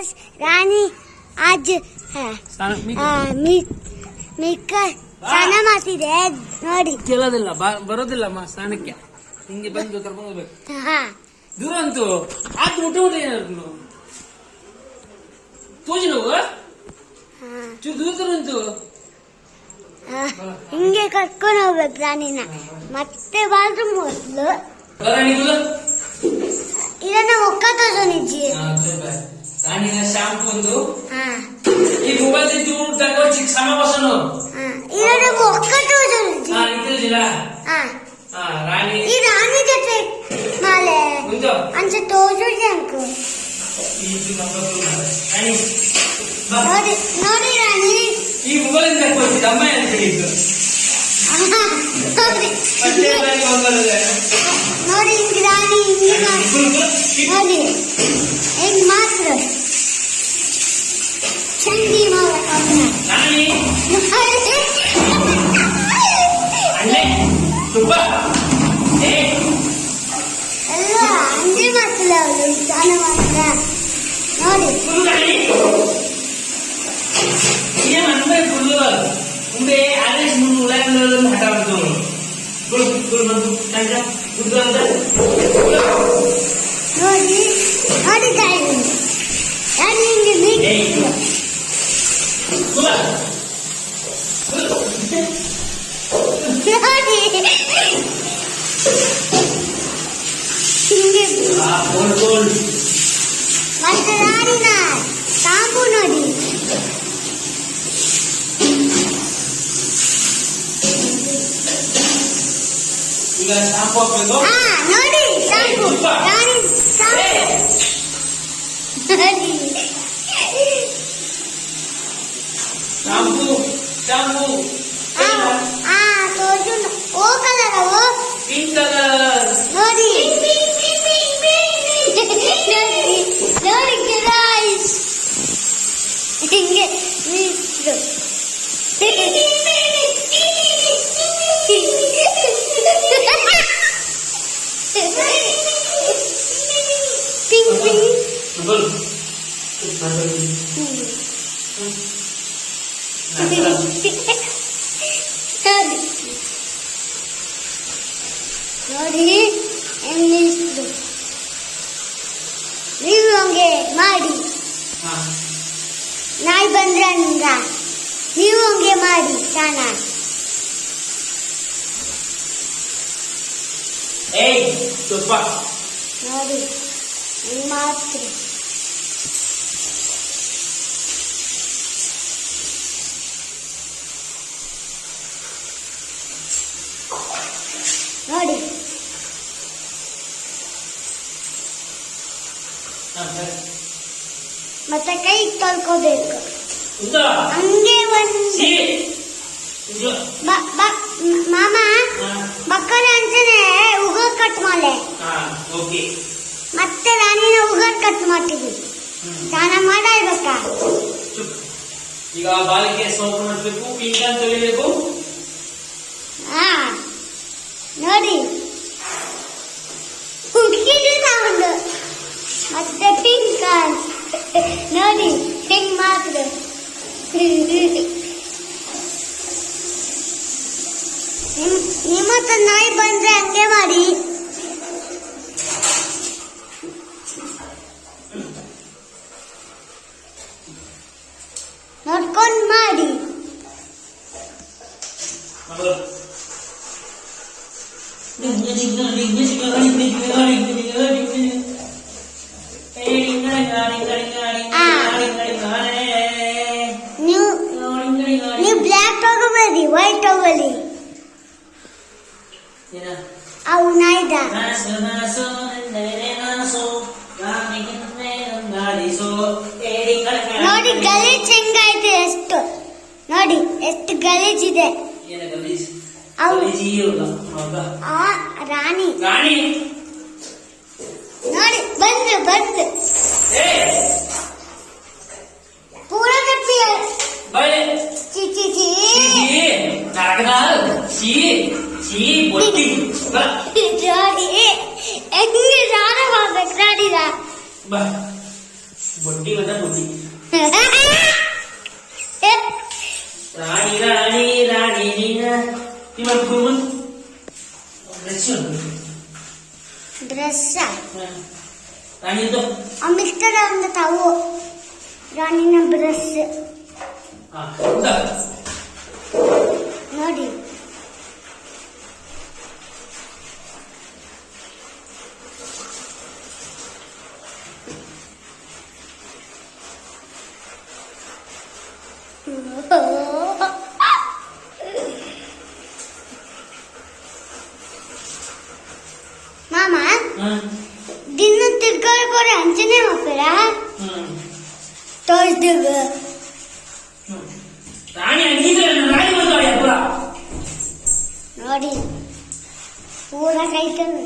आज राणी आज ಹ, ಆ, ಮಿ- ಮಿಕ್ಕ ಸ್ನಾನ ಮಾಡ್ತಿದೆ ನೋಡಿ ಕೇಳೋದಿಲ್ಲ ಬ- ಬರೋದಿಲ್ಲ ಅಮ್ಮ ಸ್ನಾನಕ್ಕೆ ಹಿಂಗೆ ಬಂದು ಕರ್ಕೊಂಡು ಹೋಗ್ಬೇಕು ಹಾ ದೂರ ಅಂತೂ ಆತು ಮುಟ್ಟ ಮುಟ್ಟ ಏನಾದ್ರು ತೋಜಿ ನಾವು ಹಾ. ಚೂರು ದೂರ ದೂರ ಅಂತೂ ಆ, ಹಿಂಗೆ ಕರ್ಕೊಂಡು ಹೋಗ್ಬೇಕು ರಾಣಿನ ಮತ್ತೆ ಬಾತ್ರೂಮ್ ಮೊದಲು ರಾಣಿ ದೂರ ಇದನ್ನ ಒಕ್ಕ ನಿಜ್ಜಿ ರಾಣಿನ ಶಾಂಪು ಒಂದು ಹಾ ಈ ಮೊಬೈಲ್ ದೂರ ತಗೋ ಚಿಕ್ಕ ಸಮ ಬಸನು ಹಾ ಇದನ್ನ ಒಕ್ಕ ನಿಜ್ಜಿ ಹಾ ಇದ್ದಿಲ್ಲ ಹಾ ಹಾ ರಾಣಿ ಈ ರಾಣಿ ಜೊತೆ ಮಾಲೆ ಮುಂದೆ ಅಂಚೆ ತೋಜುಡಿ ಅಂಕು ಈ ಮಕ್ಕಳು ರಾಣಿ ಬಾ. ನೋಡಿ ನೋಡಿ ರಾಣಿ ಈ ಮೊಬೈಲ್ ತಗೊಳ್ತಿದ್ದ ಅಮ್ಮ ಅಂತ ಹೇಳಿದ್ದು ಆಹಾ, ನೋಡಿ ಮತ್ತೆ ರಾಣಿ ಮೊಬೈಲ್ ನೋಡಿ ಹಿಂಗ್ ರಾಣಿ ಹಿಂಗೆ ಮಾತ್ರ ನೋಡಿ ಹೆಂಗ್ ಮಾತ್ರ ಚಂಡಿ ಮಾಡ್ಬೇಕು ರಾಣಿ ಅಣ್ಣೆ ತುಪ್ಪ ಏ ಎಲ್ಲ ಹಂಗೆ ಮಾಡ್ತಿಲ್ಲ ಅವರು ಸ್ನಾನ ಮಾತ್ರ ನೋಡಿ ಫುಲ್ ರಾಣಿ ಏನ್ ಅನ್ಬೇ ಫುಲ್ ಮುಂದೆ ಆದೇಶ್ ಮುಂದೆ ಉಳ್ಳಾಗಡ್ಡಿ ಹಠ ಮಾಡ್ತು Gol, gol, masuk. Kaca, udah ada. Tadi, tadi kain. Tadi ini nih. Gula. Tadi. Singgir. Ah, gol, gol. Masuk lari nak. Kamu nadi. ಈಗ ಶಾಂಪು ಹಾಕ್ಬೇಕು ಹಾ ನೋಡಿ ಸಾಂಬು ರಾಣಿ ಸಾಂಬು ನೋಡಿ ಶಾಂಪು ಶಾಂಪು ಆ ಆ ತೋಜು ಓ ಕಲರ್ ಓ ಪಿಂಕ್ ಕಲರ್ ನೋಡಿ ನೋಡಿ ನೋಡಿ ಗಿರಾಯ್ಸ್ ಹಿಂಗೆ ಮತ್ತೆ ಕೈ ತೊಳ್ಕೋಬೇಕು ಉದ್ದ ಹಂಗೆ ಒಂದು ಸಿ ಉದ್ದ ಬ- ಬ- ಮ- ಮಾಮ ಹಾ ಮಕ್ಕಳ ಅಂತಾನೆ ಉಗುರ್ ಕಟ್ ಮಾಲೆ ಹಾ ಓಕೆ ಮತ್ತೆ ರಾಣಿನ ಉಗುರ್ ಕಟ್ ಮಾಡ್ತೀವಿ ಸ್ನಾನ ಮಾಡಾಯ್ಬೇಕಾ ಚುಪ್ ಈಗ ಬಾಲಿಕೆ ಸೋಪ್ ಮಾಡಬೇಕು ಪಿಂಕ್ ಅಂತ ತೊಳಿಬೇಕು ಹಾ ನೋಡಿ ಹುಡುಗಿದು ಸೌಂಡ್ ಮತ್ತೆ ಪಿಂಕ್ ನೋಡಿ ಪಿಂಕ್ ಮಾತ್ರ ನಿಮ್- ನಿಮ್ಮ ಹತ್ರ ನಾಯಿ ಬಂದ್ರೆ ಹಂಗೆ ಮಾಡಿ ನೋಡ್ಕೊಂಡು ಮಾಡಿ ಮಗಳು ನೀವು ನಾಯ್ದ. ನೋಡಿ ಗಲೀಜ್ ಹೆಂಗೈತೆ ಎಷ್ಟು? ನೋಡಿ ಎಷ್ಟು ಗಲೀಜ್ ಇದೆ. ಆ ರಾಣಿ. ರಾಣಿ? ನೋಡಿ ಬಂದು ಬಂದು ಪೂರ ಕಟ್ಟಿ ಚಿ ಚಿ ಚಿ ಚೀ ಚೀ ಚೀ ನೋಡಿ ಹೆಂಗೆ ಸ್ನಾನ ಮಾಡ್ಬೇಕು ನಾಡಿದ ಬಾ ಬೊಟ್ಟಿ ಬಂದ ಬೊಟ್ಟಿ ರಾಣಿ ರಾಣಿ ರಾಣಿ ನೀನ ನಿಮ್ಮ ಕುರುಮನ್ ಡ್ರೆಸ್ ಡ್ರೆಸ್ ರಾಣಿ ಇದು ಅಮಿಷ್ಟದ ಒಂದು ತಾವು ರಾಣಿನ ಡ್ರೆಸ್ ನೋಡಿ ದಿನ ತಿರ್ಗಾಡ್ಕೊರೆ ಅಂಚನೆ ಮಕ್ಕಳ ಹ್ಮ್ ತೋರಿಸ್ದಾಗ ಹ್ಮ್. ರಾಣಿ ಹಂಗಿದ್ರೆ ರಾಣಿ ಬಂದವಳೆ ಪೂರ ನೋಡಿ ಪೂರ ಕೈತನು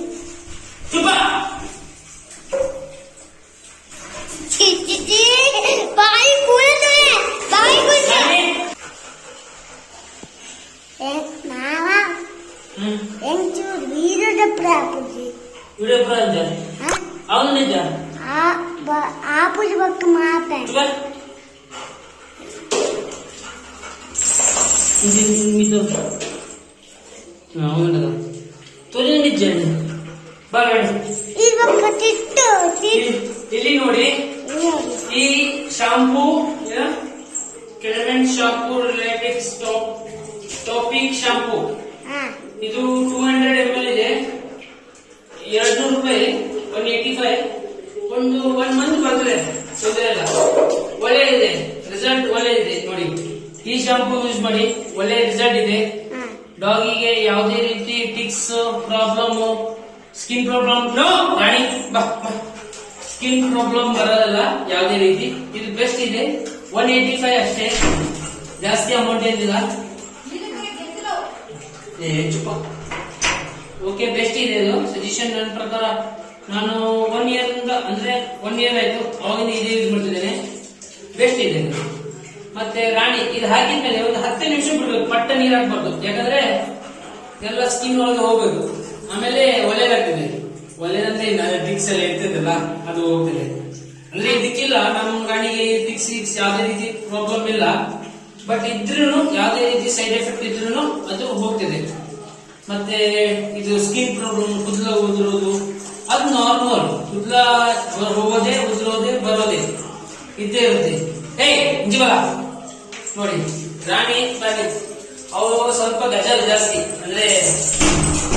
ಚುಪ್ಪ ಛೀ, ಛೀ, ಛೀ, ಬಾಯಿ ಕೂದಲೇ ಬಾಯಿ ಕೂದಲೇ ರಾಣಿ ಮಾವ ಹ್ಮ್ ಎಂಚೂರು ವೀರದ ಪ್ರಾಪುಜಿ ವಿಡಿಯೋ ಪೂರ ಅಂಜ ಅವನು ನಿಜ ಆಪುಜಿ ಬಕ್ಕ ಮಾತಾಡಿ ಈ ಬಕ್ಕ ತಿಟ್ಟು ತಿಟ್ಟು ಇಲ್ಲಿ- ನೋಡಿ. ಈ ಶಾಂಪೂ ಕೆಳಮೆಂಟ್ ಶಾಂಪೂ ರಿಲೇಟೆಡ್ ಟಾಪಿಕ್ ಶಾಂಪೂ ಇದು ಟೂ ಹಂಡ್ರೆಡ್ ಎಂ ಎಲ್ ಇದೆ ಎರಡು ನೂರು ರೂಪಾಯಿ ಒನ್ ಏಯ್ಟಿ ಫೈವ್ ಒಂದು ಒನ್ ಮಂತ್ ಬಂದ್ರೆ ತೊಂದರೆ ಇಲ್ಲ. ಇದೆ ರಿಸಲ್ಟ್ ಒಳ್ಳೆ ಇದೆ ನೋಡಿ, ಈ ಶಾಂಪೂ ಯೂಸ್ ಮಾಡಿ ಒಳ್ಳೆ ರಿಸಲ್ಟ್ ಇದೆ. ಡಾಗಿಗೆ ಯಾವುದೇ ರೀತಿ ticks problem skin problem no Rani skin problem ಬರೋದಲ್ಲ, ಯಾವುದೇ ರೀತಿ. ಇದು ಬೆಸ್ಟ್ ಇದೆ. ಒನ್ ಏಯ್ಟಿ ಫೈವ್ ಅಷ್ಟೇ. ಜಾಸ್ತಿ ಅಮೌಂಟ್ ಏನಿಲ್ಲ. ಓಕೆ ಬೆಸ್ಟ್ ಇದು ಸಜೆಷನ್ ನನ್ನ ಪ್ರಕಾರ ನಾನು ಒನ್ ಇಯರ್ ಅಂದ್ರೆ ಒನ್ ಇಯರ್ ಆಯ್ತು. ಅವಾಗಿಂದ ಇದೇ ಯೂಸ್ ಮಾಡ್ತಿದ್ದೇನೆ. ಬೆಸ್ಟ್ ಇದೆ. ಮತ್ತೆ ರಾಣಿ, ಇದು ಹಾಕಿದ ಮೇಲೆ ಒಂದು ಹತ್ತು ನಿಮಿಷ ಬಿಡ್ಬೇಕು. ಪಟ್ಟ ನೀರು ಹಾಕ್ಬಾರ್ದು ಯಾಕಂದ್ರೆ ಎಲ್ಲ ಸ್ಕಿನ್ ಒಳಗೆ ಹೋಗ್ಬೇಕು ಆಮೇಲೆ ಒಳ್ಳೇದಾಗ್ತದೆ ಒಳ್ಳೇದಂದ್ರೆ ಟಿಕ್ಸ್ ಎಲ್ಲ ಇರ್ತದಲ್ಲ, ಅದು ಹೋಗ್ತದೆ. ಅಂದ್ರೆ ಇದಕ್ಕಿಲ್ಲ ನಮ್ಮ ರಾಣಿಗೆ ಟಿಕ್ಸ್ ಯಾವುದೇ ರೀತಿ ಪ್ರಾಬ್ಲಮ್ ಇಲ್ಲ. ಬಟ್ ಇದ್ರೂ ಯಾವುದೇ ರೀತಿ ಸೈಡ್ ಎಫೆಕ್ಟ್ ಇದ್ರೂ ಅದು ಹೋಗ್ತದೆ. ಮತ್ತೆ ಇದು ಸ್ಕಿನ್ ಪ್ರಾಬ್ಲಮ್ ಕುದಲ ಉದುರೋದು ಅದು ನಾರ್ಮಲ್ ಉದ್ಲ ಹೋಗೋದೆ, ಉದ್ರೋದೆ, ಬರೋದೆ. ಇದ್ದೇ ಇರುತ್ತೆ ಏಯ್ ಇಂಜಿಬಲ ನೋಡಿ, ರಾಣಿ ರಾಣಿ ಅವರು ಸ್ವಲ್ಪ ಗಜಲ್ ಜಾಸ್ತಿ. ಅಂದ್ರೆ,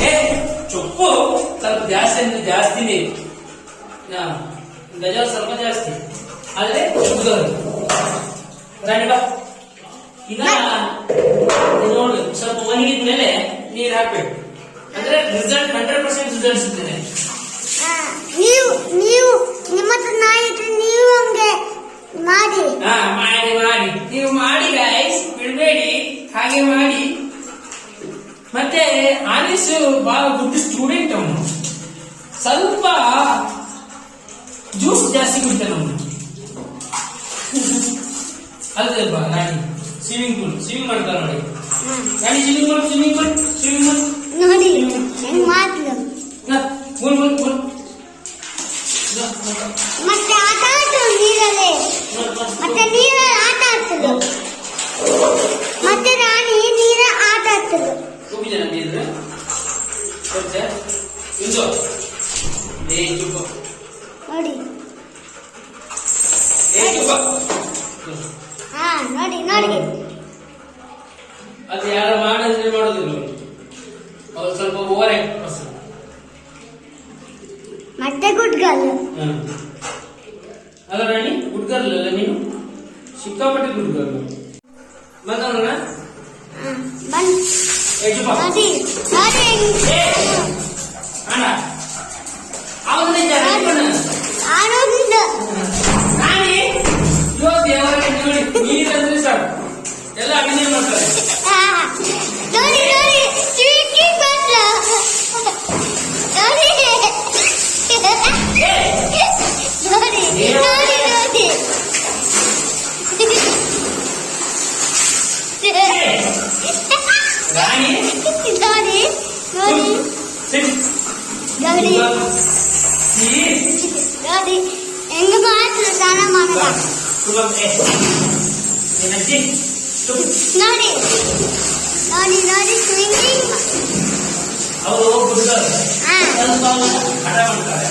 ಏ ಚೊಪ್ಪು ಸ್ವಲ್ಪ ಜಾಸ್ತಿ ಅಂದ್ರೆ ಜಾಸ್ತಿನೇ ಗಜ ಸ್ವಲ್ಪ ಜಾಸ್ತಿ. ಆದ್ರೆ ಶುದ್ಧರು ರಾಣಿ ಬಾ. ಇನ್ನ ನೋಡು, ಸ್ವಲ್ಪ ಒಣಗಿದ ಮೇಲೆ ನೀರ್ ಹಾಕ್ಬೇಕು. ಅಂದ್ರೆ ರಿಸಲ್ಟ್ ಹಂಡ್ರೆಡ್ ಪರ್ಸೆಂಟ್ ರಿಸಲ್ಟ್ ಸಿಗ್ತದೆ. ನೀವು ನೀವು ನಿಮ್ಮ ಹತ್ರ ನಾಯಿ ಇದ್ರೆ ನೀವು ಹಂಗೆ ಮಾಡಿ ಹಾ ಮಾಡಿ ಮಾಡಿ ನೀವು ಮಾಡಿ ಗೈಸ್ ಬಿಡಬೇಡಿ ಹಾಗೆ ಮಾಡಿ ಮತ್ತೆ ಆನಿಸ್ ಬಹಳ ಗುಡ್ ಸ್ಟೂಡೆಂಟ್ ಅವನು ಸ್ವಲ್ಪ ಜ್ಯೂಸ್ ಜಾಸ್ತಿ ಕುಡಿತಾನೆ ಅವನು ಅಲ್ದಲ್ವಾ ರಾಣಿ ಸ್ವಿಮ್ಮಿಂಗ್ ಪೂಲ್ ಸ್ವಿಮ್ಮಿಂಗ್ ಮಾಡ್ತಾರೆ ನೋಡಿ ಹಾ, Rani swimming pool swimming pool swimming pool ನೋಡಿ ಹೆಂಗ್ ಮಾತ್ಲು ಮುನ್ ಮುನ್ ಮುನ್ ಮತ್ತೆ ಆಟ ಆಡ್ತು ನೀರಲ್ಲಿ. ಮತ್ತೆ ನೀರಲ್ಲಿ ಆಟ ಆಡ್ತದೆ ಮತ್ತೆ ರಾಣಿ ನೀರ ಆಟ ராணி ராணி ராணி சிட் ராணி ராணி எங்க பாத்துல தான மாமலா சுகம் ஏ எனர்ஜி ராணி ராணி ராணி ஸ்விங்கிங் ಅವರು ಗುರುಗಳು ಸ್ವಲ್ಪ ಹಠ ಮಾಡ್ತಾರೆ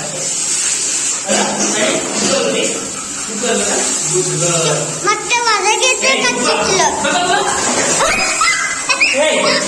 ಮತ್ತೆ Hey!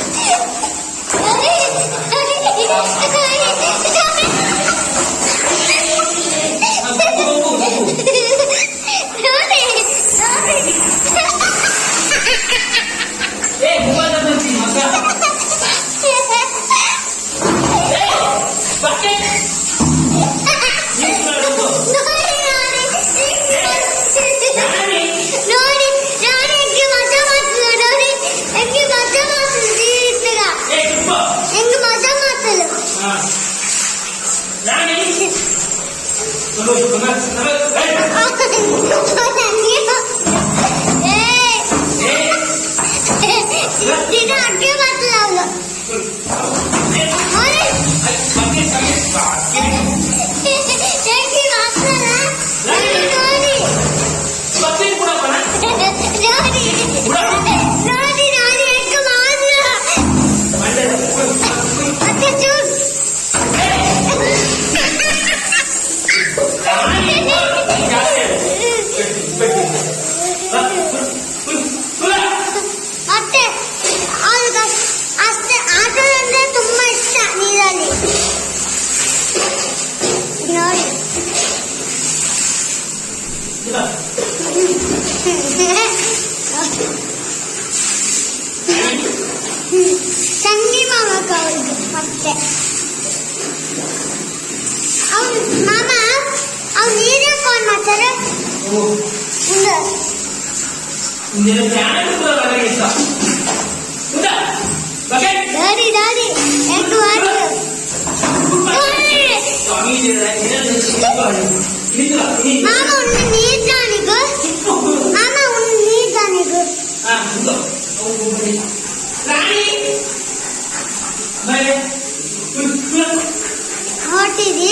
ಹೊಟ್ಟಿದಿ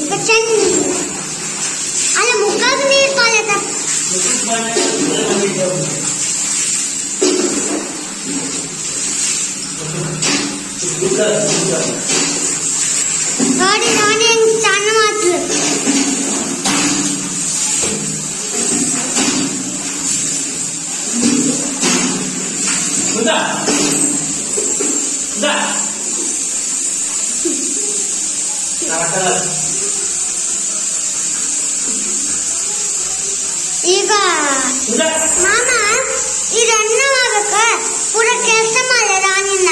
ಈಗ ಚೆಂದ ಅಲ್ಲ ಮುಖಕ್ಕೆ ನೀರು ಕಾಲತ್ತ ಈಗ ಮಾಮ ಇದನ್ನ ಮಾಡಕ ಪೂರ ಕೆಲಸ ಮಾಡಲ್ಲ ನಿನ್ನ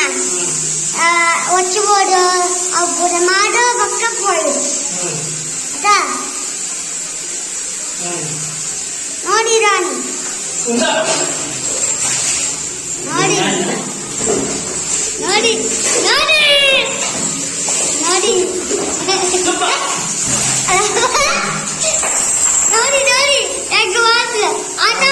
ಒಚ್ಚಬೋಡು ಅವ್ರ ಮಾಡೋ ಬಕ್ಕ ಕೊಡು ಅದಾ ನೋಡಿ ರಾಣಿ ನೋಡಿ ನೋಡಿ ನೋಡಿ ನೋಡಿ ನೋಡಿ ನೋಡಿ ಎರಡು ಮಾತ್ರ ಆಟ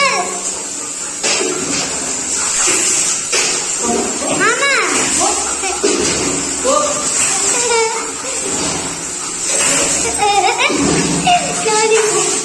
Thank you.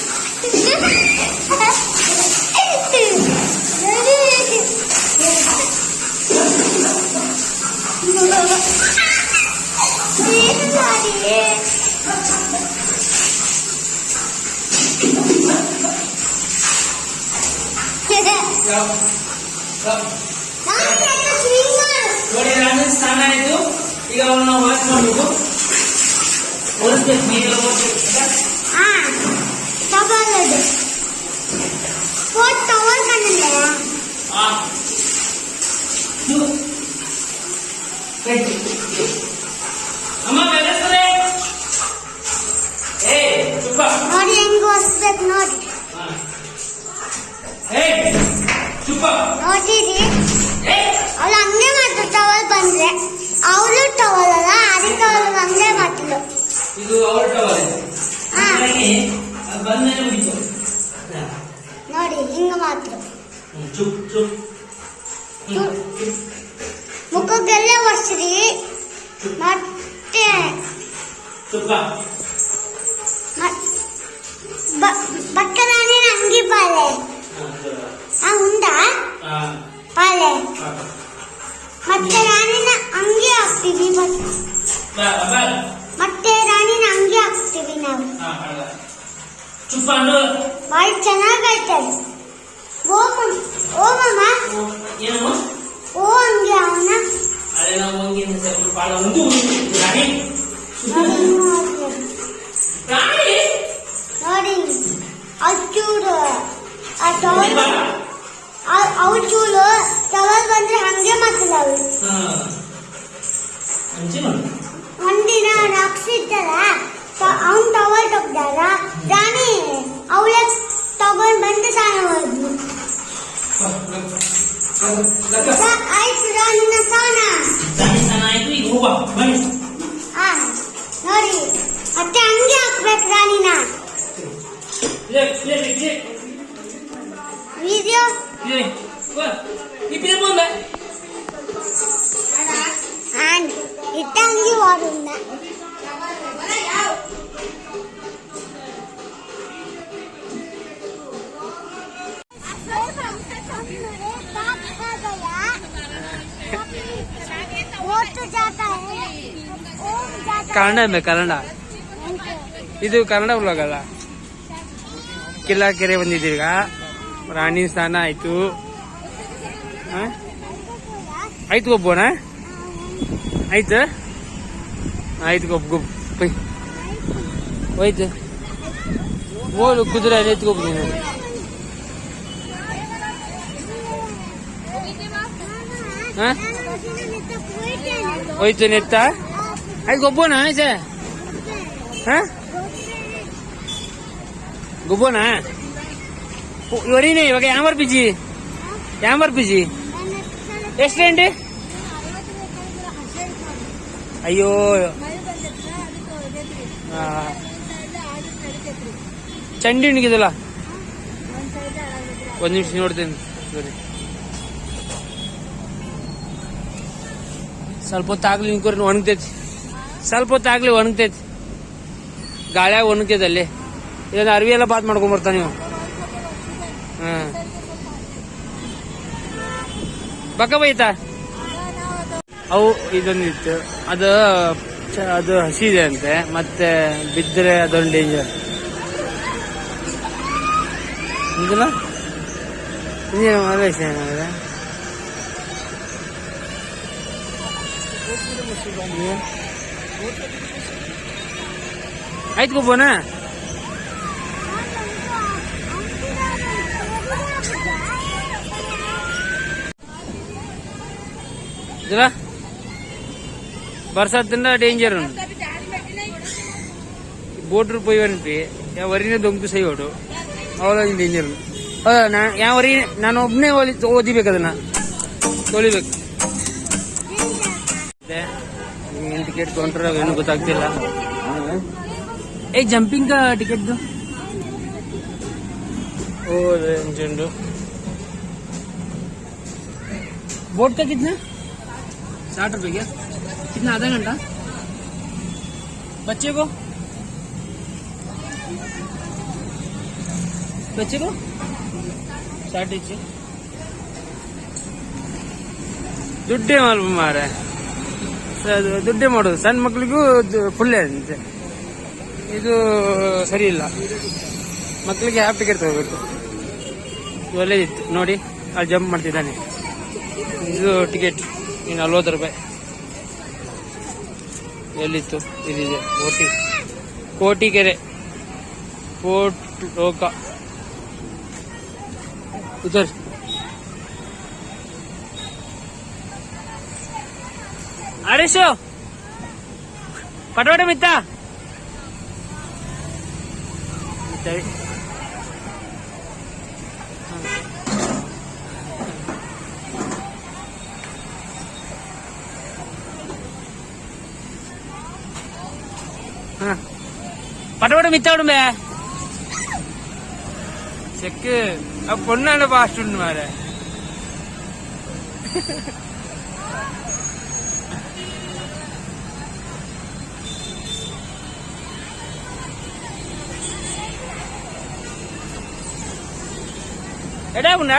ನೋಡಿರಿ ಅವಳು ಹಂಗೆ ಮಾಡಿದ್ರು ಟವಲ್ ಬಂದ್ರೆ. ಅವಳು ಟವಲ್ ಅದಕ್ಕೆ ಅವಳು ಹಂಗೆ ಮಾಡಿದ್ಲು ಇದು ನೋಡಿ ಹಿಂಗ ಮಾತ್ರ ಚುಪ್ ಚುಪ್. ಮುಖಕ್ಕೆಲ್ಲ ಒಸ್ರಿ ಮತ್ತೆ ಬಟ್ಟೆ ನಾನೇ ನಂಗೆ ಬಾಳೆ. ಆ ಉಂಡ? ಮತ್ತೆ ರಾಣಿನ ಅಂಗಿ ಹಾಕ್ತೀವಿ ಮತ್ತೆ ರಾಣಿನ ಅಂಗಿ ಹಾಕ್ತೀವಿ ನಾವು. ಬಹಳ ಚೆನ್ನಾಗೈತೆ ಓ ಓ ಓ ಅಂಗಿ ಅವನ ಅದೇ ನಾವು ಅಂಗಿ ರಾಣಿ. ಕನ್ನಡ ಕನ್ನಡ? ಇದು ಕನ್ನಡ ಬ್ಲಾಗ್ ಅಲ್ಲ? ಕಿಲ್ಲಾ ಕೆರೆ ಬಂದಿದ್ದೀವಿ ಈಗ. ರಾಣಿ ಸ್ನಾನ ಆಯ್ತು? ಆಯ್ತು ಒಬ್ಬನ ಆಯ್ತು? ಆಯ್ತು ಗೊಬ್ಬ ಗೊಬ್ಬ ಹೋಯ್ತು. ಓಲು ಕುದುರೆ ಅಲ್ಲಿ ಗೊಬ್ಬ? ಹೋಯ್ತು, ನೆತ್ತ? ಆಯ್ತು ಗೊಬ್ಬನ ಆಯ್ತಾ ಗೊಬ್ಬನ ಇವರಿನೇ ಇವಾಗ ಯಾಮರ್ ಬಿಜಿ ಯಾಮರ್ ಬಿಜಿ ಎಷ್ಟು ಗಂಟೆ ಅಯ್ಯೋ ಚಂಡಿ ಹಣ್ಣಿಗಿದಲ್ಲ ಒಂದ್ ನಿಮಿಷ ನೋಡ್ತೀನಿ ಸರಿ ಸ್ವಲ್ಪ ಹೊತ್ತು ಆಗ್ಲಿ ನಿಂಕೋರಿ ಒಣಗ್ತೈತಿ ಸ್ವಲ್ಪ ಹೊತ್ತು ಆಗ್ಲಿ ಒಣಗ್ತೈತಿ ಗಾಳಿಯಾಗ ಒಣಗ್ತೈತಿ ಅಲ್ಲಿ. ಇದನ್ನ ಅರ್ವಿ ಎಲ್ಲ ಬಾತ್ ಮಾಡ್ಕೊಂಡ್ಬರ್ತಾನ ನೀವು. ಹ್ಮ್ ಬಕ್ಕ ಬೈತಾ? ಅವು ಇದೊಂದಿತ್ತು ಅದು ಅದು ಹಸಿ ಇದೆ ಅಂತೆ. ಮತ್ತೆ ಬಿದ್ದರೆ ಅದೊಂದು ಡೇಂಜರ್ ಇಂದಿಲ್ಲ ಏನಾದ್ರೆ आयत को बना जरा बरसात दिन डेंजर बोर्डर पे वन या वरी दुम सही होटो ये डेंजर या वरी नाने ओदी ना कली ಟಿಕೆಟ್ ತೊಗೊಂಡ್ರೆ ಏನು ಗೊತ್ತಾಗ್ತಿಲ್ಲ ಏ ಜಂಪಿಂಗ್ ಟಿಕೆಟ್ದು ओ इंजन बोट का कितना साठ रुपए क्या कितना आधा घंटा बच्चे को बच्चे को साठ इंच ದುಡ್ಡೇ ಮಾಲ್ ಮಾರ ದುಡ್ಡೇ ಮಾಡೋದು. ಸಣ್ಣ ಮಕ್ಳಿಗೂ ಫುಲ್ ಇದು. ಸರಿ ಇಲ್ಲ. ಮಕ್ಕಳಿಗೆ ಹ್ಯಾಪ್ ಟಿಕೆಟ್ ತಗೋಬೇಕು. ಒಳ್ಳೇದಿತ್ತು. ನೋಡಿ, ಅಲ್ಲಿ ಜಂಪ್ ಮಾಡ್ತಿದ್ದಾನೆ. ಇದು ಟಿಕೆಟ್ ಇನ್ನು ನಲ್ವತ್ತು ರೂಪಾಯಿ. ಎಲ್ಲಿತ್ತು? ಇದಿದೆ ಕೋಟಿ. ಕೋಟಿಕೆರೆ ಕೋಟ್ ಲೋಕ. ಉದರ್. ಹರೀಶು ಪಟೋಟ ಮಿತ್ತ பட்டோட மித்தாடுமே செக்கு. பொண்ணான பாஸ்ட் வேற. ఎడా ఉన్నా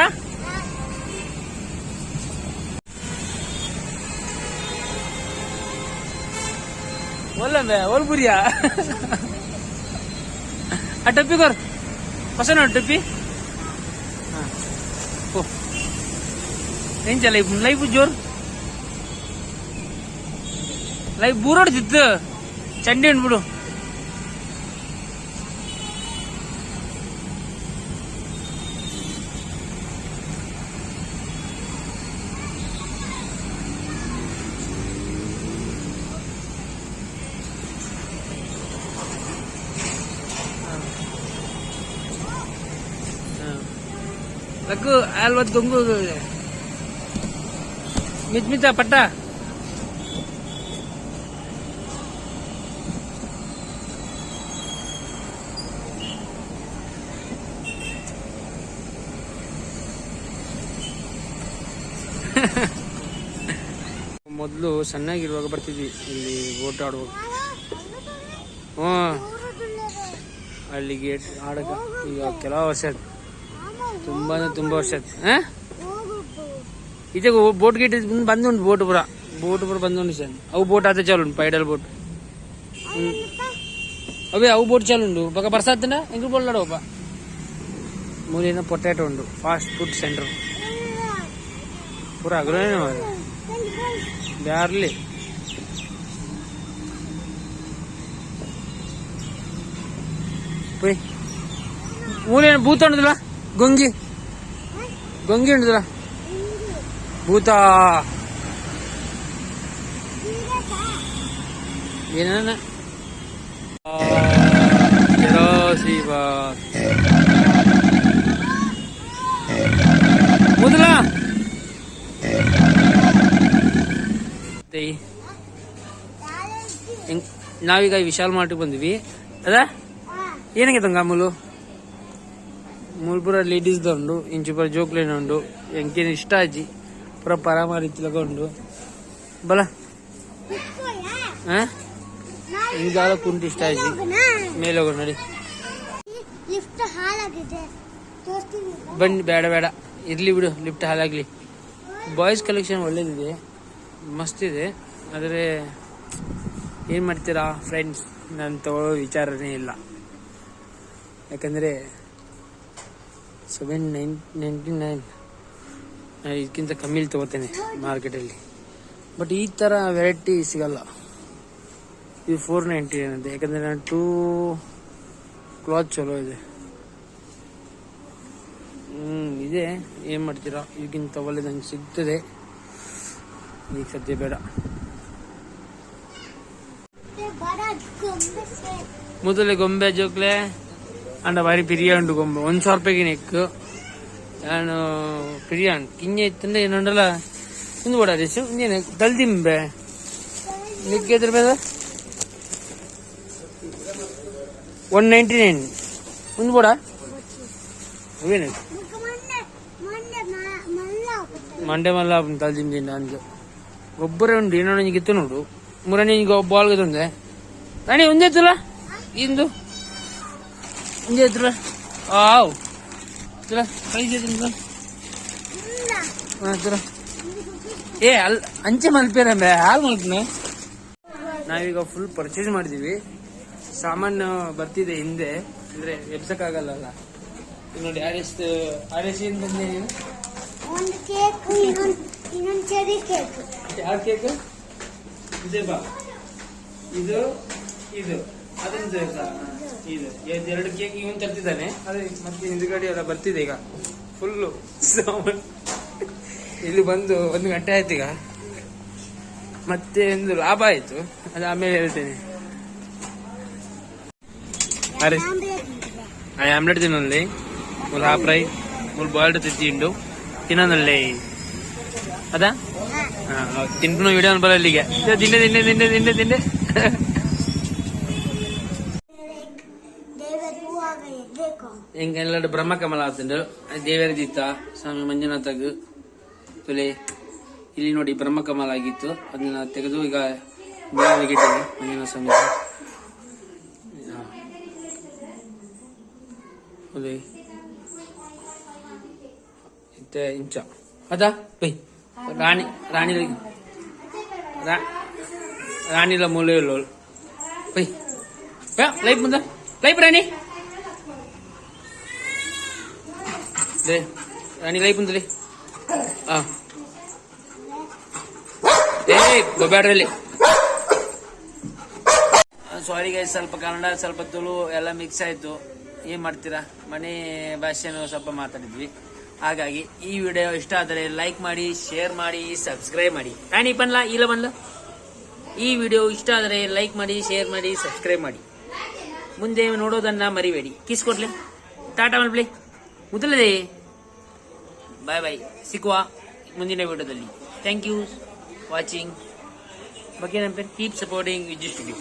ఒళ్ళంబే ఒళ్ళు పురియా ఆ టొప్పి కోరు వస్తున్నాడు టొప్పి ఏం చేయాలి లైఫ్ జోరు ಲೈಕ್ ಬೂರೋಡ್ ತಿತ್ತು ಚಂಡಿ ಅಂದ್ಬಿಡು ಗಂಗು ಮಿತ್ ಮಿತ ಪಟ್ಟ. ಮೊದಲು ಸಣ್ಣಾಗಿರುವಾಗ ಬರ್ತಿದ್ವಿ. ಇಲ್ಲಿ ಓಟ ಆಡುವಾಗ. ಹ್ಞೂ ಅಲ್ಲಿಗೆ ಆಡಕ ಈಗ ಕೆಲವು ವರ್ಷ ತುಂಬಾ ತುಂಬ ವರ್ಷ ಹಾಂ? ಈಚೆ ಬೋಟ್ ಗೀಟ್ ಬಂದುಂಟು ಬೋಟ್ ಪುರ. ಬೋಟ್ ಪುರ ಬಂದುಂಟು ಸರ್ ಅವು ಬೋಟ್ ಅದೇ ಚಾಲು ಉಂಟು ಪೈಡಲ್ ಬೋಟ್. ಹ್ಞೂ ಅವೇ, ಅವು ಬೋಟ್ ಚಾಲು ಉಂಟು ಬೊಕ್ಕ ಬರ್ಸಾತ್ತಿನ? ಎಂಗ್ಳು ಬೋಟ್ ನಡವಪ್ಪ ಮೂಲಿನ ಪೊಟ್ಯಾಟೊ ಉಂಟು. Fast food centre. ಪೂರ ಅಗ್ರನೇ ಬ್ಯಾರ್ಲಿ. ಮೂಲಿನ ಬೂತ್ ಉಂಟದಿಲ್ಲ గొంగి గొంగి ఉండదులా భూత ఏనా ಮುದಲ ನಾವೀಗ ವಿಶಾಲ್ ಮಾರ್ಟಿಗೆ ಬಂದ್ವಿ ಅದ ಏನಾಗೈತೆ ಅಮೂಲು ಮೂಲ್ಪುರ ಲೇಡೀಸ್ ಉಂಡು ಇಂಚು ಪೂರ ಜೋಕ್ಲೇನ್ ಉಂಡು ಎಂಕೇನು ಇಷ್ಟ ಆಜಿ ಪುರ ಪರಾಮಾರಿ ತಿಲಕ ಉಂಡು. ಬಲ. ಹಾ? ಹಿಂಗಾಲ ಕುಂಟು ಇಷ್ಟ ಆಜಿ ಮೇಲೆ ಹೋಗೋಣ ನಡಿ ಬನ್ನಿ ಬೇಡ ಬೇಡ ಇರ್ಲಿ ಬಿಡು ಲಿಫ್ಟ್ ಹಾಲಾಗ್ಲಿ. ಬಾಯ್ಸ್ ಕಲೆಕ್ಷನ್ ಒಳ್ಳೇದಿದೆ. ಮಸ್ತ್ ಇದೆ ಆದರೆ ಏನು ಮಾಡ್ತೀರಾ ಫ್ರೆಂಡ್ಸ್ ನಾನು ತಗೊಳ್ಳೋ ವಿಚಾರನೇ ಇಲ್ಲ. ಯಾಕಂದರೆ ಸೆವೆನ್ ನೈನ್ ನೈಂಟಿ ನೈನ್ ನಾನು ಇದಕ್ಕಿಂತ ಕಮ್ಮಿಲಿ ತಗೋತೇನೆ ಮಾರ್ಕೆಟಲ್ಲಿ. ಬಟ್ ಈ ಥರ ವೆರೈಟಿ ಸಿಗಲ್ಲ. ಇದು ಫೋರ್ ನೈಂಟಿ ನೈನ್ ಅಂತ ಯಾಕಂದರೆ ನಾನು ಟೂ ಕ್ಲಾತ್ ಚಲೋ ಇದೆ. ಹ್ಞೂ ಇದೆ. ಏನು ಮಾಡ್ತೀರಾ? ಈಗಿಂತ ಒಳ್ಳೆ ನಂಗೆ ಸಿಗ್ತದೆ. ಈಗ ಸದ್ಯ ಬೇಡ. ಮೊದಲೇ ಗೊಂಬೆ ಜೋಕ್ಲೆ. ಅಂಡ ಬಾರಿ ಪಿರಿಯ ಉಂಡು ಗೊಂಬೆ. ಒಂದ್ ಸಾವಿರ ರೂಪಾಯಿಗೆ ನೆಕ್ ನಾನು ಪಿರಿಯ ಉಂಟು ಕಿಂಜ ಇತ್ತಂದ್ರೆ ಏನುಂಡಲ್ಲ ಒಂದು ಬಡ ರೇಸು ಇನ್ನೇನು ತಲ್ದಿಂಬೆ ನೆಕ್ ಎದ್ರ ಬೇಡ ಒನ್ ನೈಂಟಿ ನೈನ್ ಒಂದು ಬೋಡ. ಅವೇನು. ಮಂಡೆ ಮಲ್ಲ ತಲ್ದಿಂದಿ ನನಗೆ. ಗೊಬ್ಬರ ಉಂಡು, ಏನೋ ನಿಂಗೆ ಇತ್ತು ನೋಡು. ಮೂರನೇ ಈಗ ಬಾಲ್ ತಂದೆ ನಾನೇ ಒಂದೇ ಇತ್ತಲ್ಲ? ಇಂದು? ಒಂದೇ ಎತ್ತಲ್ಲ ಆವ್ ಎತ್ತಲ್ಲ ಕಳಿಸಿ ಹಾಂ ಎತ್ತಲ್ಲ ಏ ಅಲ್ಲಿ ಅಂಚೆ ಮಲ್ಪೇರ ಹಾಲು ಮಲ್ಪನೆ? ನಾವೀಗ ಫುಲ್ ಪರ್ಚೇಸ್ ಮಾಡಿದೀವಿ. ಸಾಮಾನು ಬರ್ತಿದೆ ಹಿಂದೆ. ಅಂದ್ರೆ ಎಬ್ಸಕ್ಕಾಗಲ್ಲ ಆಗಲ್ಲ ನೋಡಿ ಆರ್ ಎಸ್ ಆರ್ ಎಸ್ ಏನ್ ಬಂದೆ ನೀವು ಒಂದು ಕೇಕ್ ಇನ್ನೊಂದು ಇನ್ನೊಂದು ಚೆರಿ ಕೇಕ್ ಯಾವ ಕೇಕ್ ಇದೆ ಬಾ. ಇದು ಇದು. ಅದನ್ನ ಇದು. ಎರಡು ಕೇಕ್ ಇವನ್ ತರ್ತಿದ್ದಾನೆ. ಅದೇ ಮತ್ತೆ ಹಿಂದ್ಗಡೆ ಎಲ್ಲ ಬರ್ತಿದೆ ಈಗ. ಫುಲ್ಲು ಸಾಮಾನು. ಇಲ್ಲಿ ಬಂದು ಒಂದು ಗಂಟೆ ಆಯ್ತು ಈಗ. ಮತ್ತೆ ಒಂದು ಲಾಭ ಆಯ್ತು. ಅದು ಆಮೇಲೆ ಹೇಳ್ತೇನೆ. ಅರೆ ಆಮ್ಲೆಟ್ ತಿನ್ನಲ್ಲಿ. ಮೂರು ಹಾಫ್ ಫ್ರೈ ಮೂರು ಬಾಯ್ಲ್ಡ್ ತಿಂಡು ತಿನ್ನೋದಲ್ಲಿ. ಅದಾ? ತಿಂಪು ವಿಡಿಯೋ ಬರಲ್ಲಿಗೆ ತಿಂಡೆ ತಿಂಡೆ ತಿಂಡೆ ತಿಂಡೆ ತಿಂಡೆ ಎದ್ದೇಕೋ ಹೆಂಗ ಎಲ್ಲರೂ ಬ್ರಹ್ಮಕಮಲ ಆತಂಡು ದೇವರ ದೀತ ಸ್ವಾಮಿ ಮಂಜುನಾಥಗ್ ತುಲೆ ಇಲ್ಲಿ ನೋಡಿ ಬ್ರಹ್ಮಕಮಲ ಆಗಿತ್ತು ಅದನ್ನ ತೆಗೆದು ಈಗ ಮೇಲಿಗೆ ಇಟ್ಟಿದೆ ಮಂಜುನಾಥ ಸ್ವಾಮಿ ತುಲೆ ಇತ್ತೆ ಇಂಚ ಅದಾ ಪೈ ರಾಣಿ ರಾಣಿ ರಾ- ರಾಣಿಲ ಮೂಲೆ ಬೈ ಬಾ ಲೈಫ್ ಮುಂದೆ ಲೈಫ್ ರಾಣಿ ಲೇ, ರಾಣಿ ಲೈಫ್ ಮುಂದೆ ಹಾ ಏ ಬಬ್ಯಾಡ್ರಲ್ಲಿ ಸಾರಿ ಗೈಸ್ ಸ್ವಲ್ಪ ಕನ್ನಡ, ಸ್ವಲ್ಪ ತುಳು ಎಲ್ಲ ಮಿಕ್ಸ್ ಆಯ್ತು. ಏನ್ ಮಾಡ್ತೀರಾ? ಮನೆ ಭಾಷೆನೂ ಸ್ವಲ್ಪ ಮಾತಾಡಿದ್ವಿ. ಹಾಗಾಗಿ ಈ ವಿಡಿಯೋ ಇಷ್ಟ ಆದರೆ ಲೈಕ್ ಮಾಡಿ ಶೇರ್ ಮಾಡಿ ಸಬ್ಸ್ಕ್ರೈಬ್ ಮಾಡಿ. ರಾಣಿ ಬನ್ಲ, ಇಲ್ಲ ಬನ್ಲ? ಈ ವಿಡಿಯೋ ಇಷ್ಟ ಆದರೆ ಲೈಕ್ ಮಾಡಿ ಶೇರ್ ಮಾಡಿ ಸಬ್ಸ್ಕ್ರೈಬ್ ಮಾಡಿ. ಮುಂದೆ ನೋಡೋದನ್ನ ಮರಿಬೇಡಿ. ಕಿಸ್ ಕೊಡ್ಲಿ. ಟಾಟಾ ಮಲ್ಪ್ಲಿ ಮುದಲದೆ ಬಾಯ್ ಬಾಯ್ ಸಿಕ್ಕುವ ಮುಂದಿನ ವಿಡಿಯೋದಲ್ಲಿ. ಥ್ಯಾಂಕ್ ಯು ವಾಚಿಂಗ್ ಬಗ್ಗೆ ನಮ್ಮ ಕೀಪ್ ಸಪೋರ್ಟಿಂಗ್ ವಿಜಯ್ ಸ್ಟುಡಿಯೋ